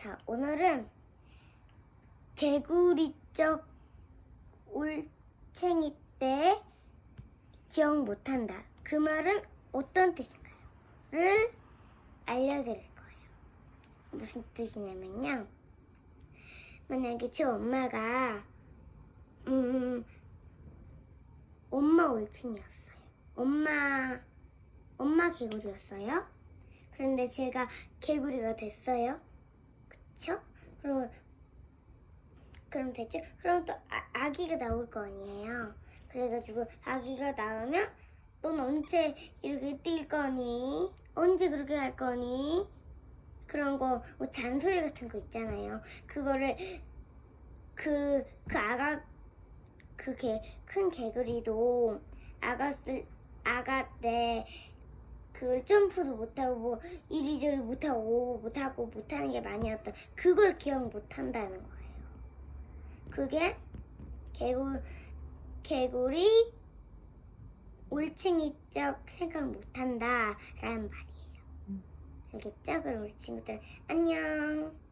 자, 오늘은 개구리적 올챙이 때 기억 못한다. 그 말은 어떤 뜻인가요? 를 알려드릴 거예요. 무슨 뜻이냐면요. 만약에 제 엄마가 음 엄마 올챙이였어요. 엄마 엄마 개구리였어요. 그런데 제가 개구리가 됐어요. 그쵸? 그럼 그럼 됐죠? 그럼 또 아, 아기가 나올 거 아니에요. 그래가지고 아기가 나오면 넌 언제 이렇게 뛸 거니? 언제 그렇게 할 거니? 그런 거, 뭐 잔소리 같은 거 있잖아요. 그거를 그, 그 아가, 그 개, 큰 개구리도 아가스, 아가 때 그걸 점프도 못하고 뭐 이리저리 못하고 못하고 못하는 게 많이 었다 그걸 기억 못한다는 거예요. 그게 개굴 개구리 올챙이적 생각 못한다라는 말이에요. 음. 알겠죠? 그럼 우리 친구들 안녕.